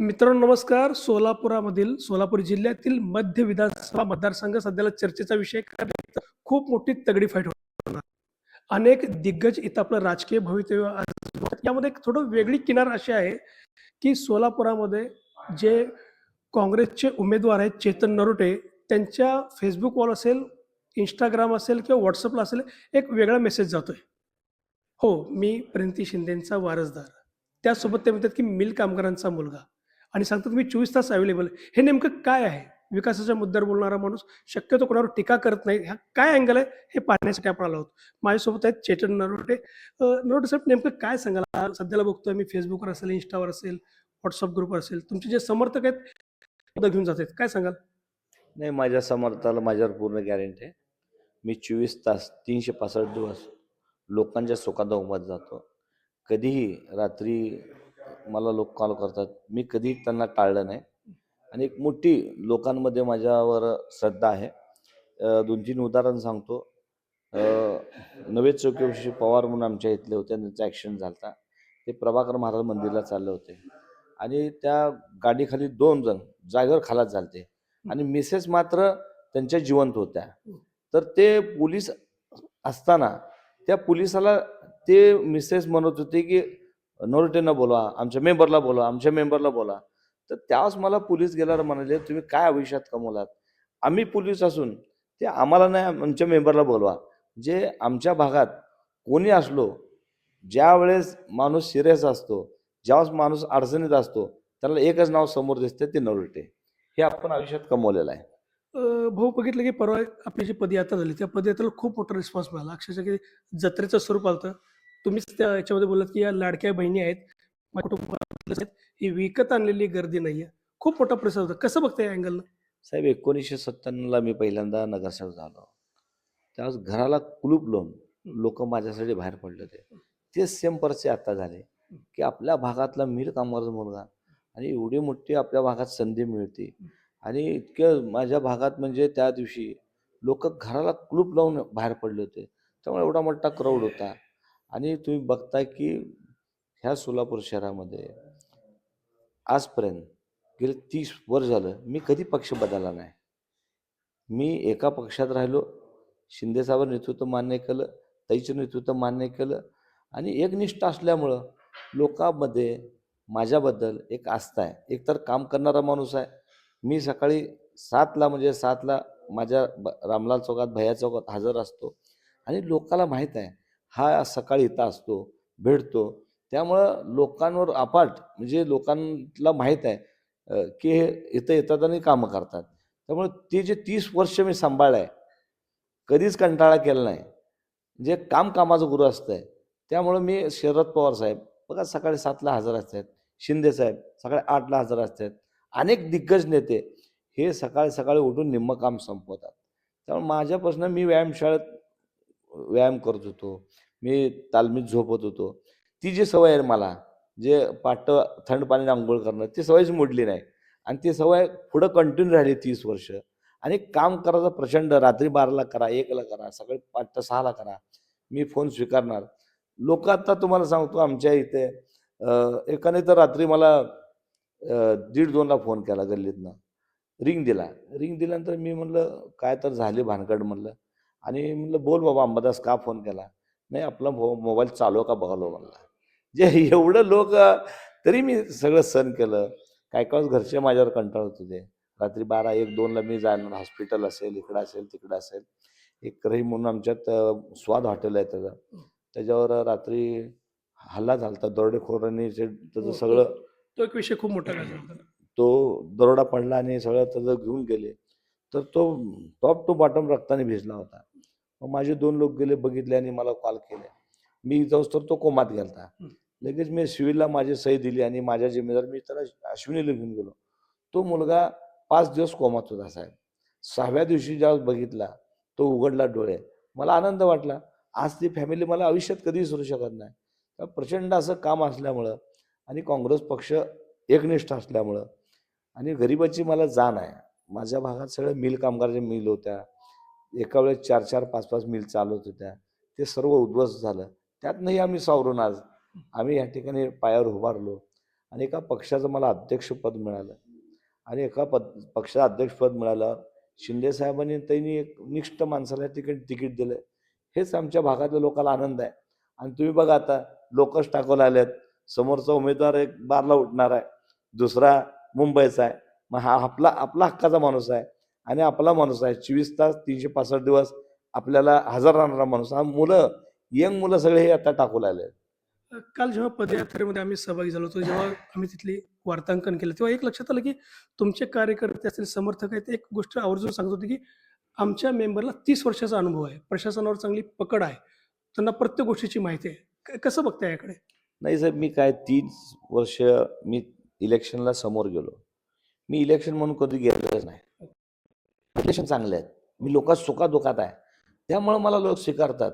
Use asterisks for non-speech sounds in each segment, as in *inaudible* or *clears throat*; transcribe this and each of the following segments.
मित्रांनो नमस्कार. सोलापुरामधील सोलापूर जिल्ह्यातील मध्य विधानसभा मतदारसंघ सध्याला चर्चेचा विषय खूप मोठी तगडी फाईट होणार. अनेक दिग्गज इथं आपलं राजकीय भवितव्य यामध्ये एक थोडं वेगळी किनार अशी आहे की सोलापुरामध्ये जे काँग्रेसचे उमेदवार आहेत चेतन नरोटे त्यांच्या फेसबुक वॉल असेल इंस्टाग्राम असेल किंवा व्हॉट्सअपला असेल एक वेगळा मेसेज जातोय. हो मी प्रिंती शिंदेंचा वारसदार. त्यासोबत ते म्हणतात की मिल कामगारांचा मुलगा. आणि सांगतात मी चोवीस तास अवेलेबल हे नेमकं काय आहे? विकासाच्या मुद्द्यावर बोलणारा माणूस शक्यतो कोणावर टीका करत नाही. ह्या काय अँगल आहे? हे पाहण्यासाठी आपण आलो आहोत. माझ्यासोबत आहेत चेतन नरोटे. नरोटे साहेब नेमकं काय सांगाल? सध्याला बघतोय मी फेसबुकवर असेल इंस्टावर असेल व्हॉट्सअप ग्रुपवर असेल. तुमचे जे समर्थक आहेत घेऊन घेऊन आहेत. काय सांगाल? नाही माझ्या समर्थाला माझ्यावर पूर्ण गॅरंटी आहे. मी चोवीस तास तीनशे पासष्ट दिवस लोकांच्या सुखात उमत जातो. कधीही रात्री मला लोक कॉल करतात. मी कधी त्यांना टाळलं नाही. आणि एक मोठी लोकांमध्ये माझ्यावर श्रद्धा आहे. दोन तीन उदाहरण सांगतो. नवे चौकीविषयी पवार म्हणून आमच्या इथले होते त्यांचा ॲक्सिडेंट झाला ते प्रभाकर महाराज मंदिरला चालले होते. आणि त्या गाडीखाली दोन जण जागेवर खालात झालते. आणि मिसेस मात्र त्यांच्या जिवंत होत्या. तर ते पोलीस असताना त्या पोलिसाला ते मिसेस म्हणत होते की नोरटेंना बोलवा आमच्या मेंबरला बोलवा आमच्या मेंबरला बोला. तर त्यावेळेस मला पोलीस गेल्यावर म्हणाले तुम्ही काय आयुष्यात कमवलात? आम्ही पोलीस असून ते आम्हाला नाही आमच्या मेंबरला बोलवा. जे आमच्या भागात कोणी असलो ज्या वेळेस माणूस सिरियस असतो ज्यावेळेस माणूस अडचणीत असतो त्याला एकच नाव समोर दिसते ते नवलटे हे आपण आयुष्यात कमवलेलं आहे. भाऊ बघितलं की परवा आपली जी पदयात्रा झाली त्या पदयात्रेला खूप मोठा रिस्पॉन्स मिळाला. अक्षरशः की जत्रेचं स्वरूप आलं तुम्हीच त्या याच्यामध्ये बोलत की या लाडक्या बहिणी आहेत ही विकत आणलेली गर्दी नाही आहे खूप मोठा प्रसार होता. कसं बघताय अँगल साहेब एकोणीसशे सत्त्याण्णवला मी पहिल्यांदा नगरसेवक झालो. त्यावेळेस घराला कुलूप लावून लोक माझ्यासाठी बाहेर पडले होते. तेच सेम परसे आता झाले. की आपल्या भागातला मीर कामगार मुलगा आणि एवढी मोठी आपल्या भागात संधी मिळते. आणि इतकं माझ्या भागात म्हणजे त्या दिवशी लोक घराला कुलूप लावून बाहेर पडले होते. त्यामुळे एवढा मोठा क्राऊड होता. आणि तुम्ही बघताय की ह्या सोलापूर शहरामध्ये आजपर्यंत गेले तीस वर्ष झालं मी कधी पक्ष बदलला नाही. मी एका पक्षात राहिलो शिंदेसाहेब नेतृत्व मान्य केलं ताईचं नेतृत्व मान्य केलं आणि एकनिष्ठ असल्यामुळं लोकांमध्ये माझ्याबद्दल एक आस्था आहे. एकतर काम करणारा माणूस आहे. मी सकाळी सातला म्हणजे सातला माझ्या ब रामलाल चौकात भैया चौकात हजर असतो आणि लोकाला माहीत आहे हा सकाळी इथं असतो भेटतो. त्यामुळं लोकांवर अपाट म्हणजे लोकांना माहीत आहे की हे इथं येतात आणि कामं करतात. त्यामुळे ते जे तीस वर्ष मी सांभाळलं आहे कधीच कंटाळा केला नाही. जे काम कामाचं गुरु आहे त्यामुळं मी शरद पवार साहेब बघा सकाळी सातला हजर असतात शिंदे साहेब सकाळी आठला हजर असतात अनेक दिग्गज नेते हे सकाळी सकाळी उठून निम्म काम संपवतात. त्यामुळे माझ्यापासून मी व्यायामशाळेत व्यायाम करत होतो. मी तालमीत झोपत होतो. ती जी सवय आहे मला जे पाट थंड पाण्याने आंघोळ करणं ती सवयच मोडली नाही. आणि ती सवय पुढं कंटिन्यू राहिली तीस वर्ष. आणि काम करायचं प्रचंड रात्री बाराला करा एकला करा सकाळी पाच ते सहाला करा मी फोन स्वीकारणार. लोक आता तुम्हाला सांगतो आमच्या इथे एकाने तर रात्री मला दीड दोनला फोन केला गल्लीतनं. रिंग दिला. रिंग दिल्यानंतर मी म्हणलं काय तर झाली भानगड? म्हणलं. आणि म्हणलं बोल बाबा अंबादास का फोन केला? नाही आपला मो मोबाईल चालू का बघालो म्हणला. जे *laughs* एवढं लोक तरी मी सगळं सहन केलं. काय काय घरचे माझ्यावर कंटाळत होते रात्री बारा एक दोनला मी जाणार हॉस्पिटल असेल इकडं असेल तिकडं असेल. एक रही म्हणून आमच्यात स्वाद हॉटेल आहे त्याचं. त्याच्यावर रात्री हल्ला झालता. दरोडेखोरांनी त्याचं हो, सगळं तो एक विषय खूप मोठा. तो दरोडा पडला आणि सगळं त्याचं घेऊन गेले. तर तो टॉप टू बॉटम रक्ताने भिजला होता. मग माझे दोन लोक गेले बघितले आणि मला कॉल केले. मी जाऊस तर तो कोमात गेलता. लगेच मी सिव्हिलला माझी सही दिली आणि माझ्या जिम्मेदार मी त्याला अश्विनीला घेऊन गेलो. तो मुलगा पाच दिवस कोमात होता साहेब. सहाव्या दिवशी ज्यावेळेस बघितला तो उघडला डोळे. मला आनंद वाटला. आज ती फॅमिली मला आयुष्यात कधी विसरू शकत नाही. तर प्रचंड असं काम असल्यामुळं आणि काँग्रेस पक्ष एकनिष्ठ असल्यामुळं आणि गरिबाची मला जाण आहे. माझ्या भागात सगळ्या मिल कामगाराच्या मिल होत्या एका वेळेस चार चार पाच पाच मिल चालत होत्या. ते सर्व उद्ध्वस्त झालं. त्यातनंही आम्ही सावरून आज आम्ही या ठिकाणी पायावर उभारलो आणि एका पक्षाचं मला अध्यक्षपद मिळालं. आणि एका पद पक्षाचं अध्यक्षपद मिळालं शिंदे साहेबांनी त्यांनी एक निष्ठ माणसाला तिकीट तिकीट दिलं. हेच आमच्या भागातल्या लोकांना आनंद आहे. आणि तुम्ही बघा आता लोकच टाकवला आलेत. समोरचा उमेदवार एक बारला उठणार आहे. दुसरा मुंबईचा आहे. मग हा आपला आपला हक्काचा माणूस आहे. आणि आपला माणूस आहे. चोवीस तास तीनशे पासष्ट दिवस आपल्याला हजर राहणारा माणूस हा मुलं यंग मुलं सगळे हे आता टाकू लागले. काल जेव्हा पदयात्रेमध्ये आम्ही सहभागी झालो होतो जेव्हा आम्ही तिथली वार्तांकन केलं तेव्हा एक लक्षात आलं की तुमचे कार्यकर्ते असतील समर्थक आहेत. एक गोष्ट आवर्जून सांगत होते की आमच्या मेंबरला तीस वर्षाचा अनुभव आहे. प्रशासनावर चांगली पकड आहे. त्यांना प्रत्येक गोष्टीची माहिती आहे. कसं बघताय याकडे? नाही साहेब मी काय तीन वर्ष मी इलेक्शनला समोर गेलो. मी इलेक्शन म्हणून कधी गेलोच नाही. इलेक्शन चांगले आहेत. मी लोकात सुखादुखात आहे. त्यामुळं मला लोक स्वीकारतात.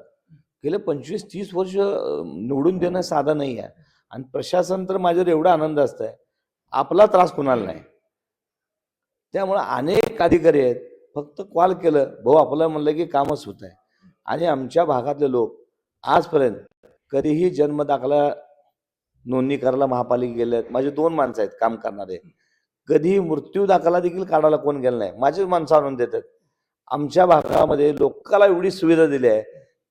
गेले पंचवीस तीस वर्ष निवडून देणं साधं नाही आहे. आणि प्रशासन तर माझ्यावर एवढा आनंद असतंय. आपला त्रास कुणाला नाही. त्यामुळं अनेक अधिकारी आहेत. फक्त कॉल केलं भाऊ आपलं म्हणलं की कामच होत आहे. आणि आमच्या भागातले लोक आजपर्यंत कधीही जन्म दाखला नोंदणी करायला महापालिका गेले आहेत माझे दोन माणसं आहेत काम करणारे. कधीही मृत्यू दाखला देखील काढायला कोण गेलं नाही. माझीच माणसं आणून देतात. आमच्या भागामध्ये लोकाला एवढी सुविधा दिली आहे.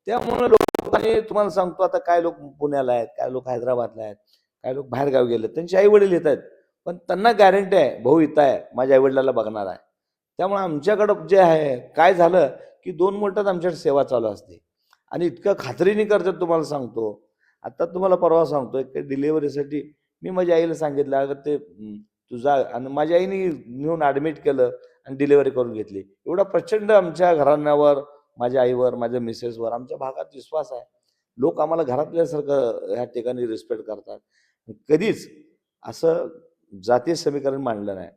त्यामुळे लोकांनी तुम्हाला सांगतो आता काय लोक पुण्याला आहेत काय लोक हैदराबादला आहेत काय लोक बाहेर गावी गेले त्यांचे आई वडील येत आहेत. पण त्यांना गॅरंटी आहे भाऊ इथं आहे माझ्या आई वडिलाला बघणार आहे. त्यामुळे आमच्याकडं जे आहे काय झालं की दोन मिनटात आमच्याकडे सेवा चालू असते. आणि इतकं खात्रीने करतात तुम्हाला सांगतो. आता तुम्हाला परवा सांगतो की डिलिव्हरीसाठी मी माझ्या आईला सांगितलं अगं ते तुझा आणि माझ्या आईने नेऊन ॲडमिट केलं आणि डिलिव्हरी करून घेतली. एवढा प्रचंड आमच्या घराण्यावर माझ्या आईवर माझ्या मिसेसवर आमच्या भागात विश्वास आहे. लोक आम्हाला घरातल्यासारखं ह्या ठिकाणी रिस्पेक्ट करतात. कधीच असं जातीय समीकरण मांडलं नाही.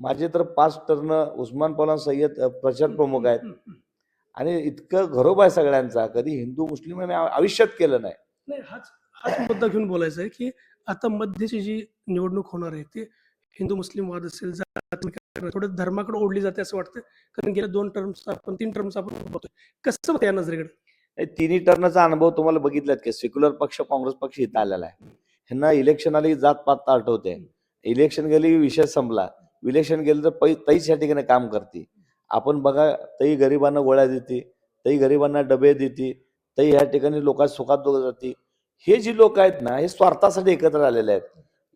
माझे तर पाच टर्न उस्मान पौलान सय्यद प्रचार प्रमुख आहेत. आणि इतकं घरोब आहे सगळ्यांचा. कधी हिंदू मुस्लिम आयुष्यात केलं नाही. नाही हाच हाच मुद्दा घेऊन बोलायचं आहे की आता मध्यची जी निवडणूक होणार आहे ती हिंदू मुस्लिम वाद असेल जात थोडं धर्माकडे ओढली जाते असं वाटतं. कारण गेल्या दोन टर्म्स आपण तीन टर्म्स आपण बघतोय. कसं या नजरेकडे? तिन्ही टर्नचा अनुभव तुम्हाला बघितलात की सेक्युलर पक्ष काँग्रेस पक्ष इथं आलेला आहे. ह्यांना इलेक्शन आली की जात पात आठवते. इलेक्शन गेली की विषय संपला. इलेक्शन गेलं तर तईच या ठिकाणी काम करते. आपण बघा तई गरिबांना गोळ्या देते तई गरिबांना डबे देते तई ह्या ठिकाणी लोकांत सुखात दोघं जाते हे जी लोक आहेत ना हे स्वार्थासाठी एकत्र आलेले आहेत.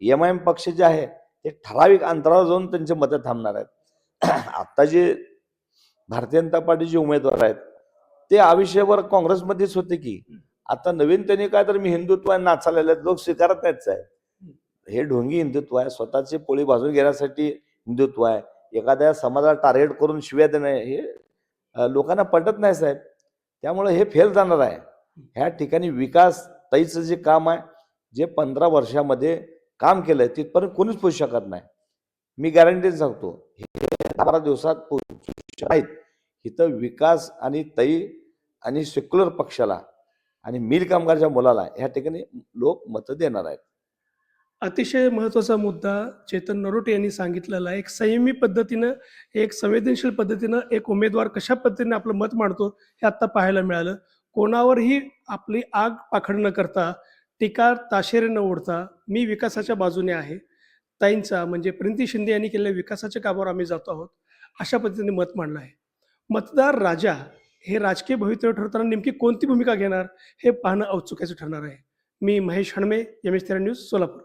एम आय एम पक्ष जे आहे ते ठराविक अंतरावर जाऊन त्यांचे मतं थांबणार आहेत. *clears throat* आत्ता जे भारतीय जनता पार्टीचे उमेदवार आहेत ते आयुष्यभर काँग्रेसमध्येच होते की आता नवीन त्यांनी काय तर मी हिंदुत्व आहे नाचालेले लोक स्वीकारत नाहीच साहेब. हे ढोंगी हिंदुत्व आहे स्वतःची पोळी भाजून घेण्यासाठी हिंदुत्व आहे एखाद्या समाजाला टार्गेट करून शिव्या देणं हे लोकांना पटत नाही साहेब. त्यामुळे हे फेल जाणार आहे. ह्या ठिकाणी विकास ताईचं जे काम आहे जे पंधरा वर्षामध्ये काम केलंय तिथपर्यंत कोणीच पोहोचू शकत नाही. मी गॅरंटी सांगतो हे बारा दिवसात पोहोचू आहेत इथं विकास आणि तई आणि सेक्युलर पक्षाला आणि मिल कामगारच्या मुलाला ह्या ठिकाणी लोक मतं देणार आहेत. अतिशय महत्त्वाचा मुद्दा चेतन नरोटे यांनी सांगितलेला आहे. एक संयमी पद्धतीनं एक संवेदनशील पद्धतीनं एक उमेदवार कशा पद्धतीने आपलं मत मांडतो हे आत्ता पाहायला मिळालं. कोणावरही आपली आग पाखड न करता टीका ताशेरे न ओढता मी विकासाच्या बाजूने आहे. ताईंचा म्हणजे प्रिंती शिंदे यांनी केलेल्या विकासाच्या कामावर आम्ही जातो आहोत अशा पद्धतीने मत मांडलं आहे. मतदार राजा हे राजकीय भवितव्य ठरताना नेमकी कोणती भूमिका घेणार हे पाहणं औत्सुक्याचं ठरणार आहे. मी Mahesh Hanme M S news Solapur.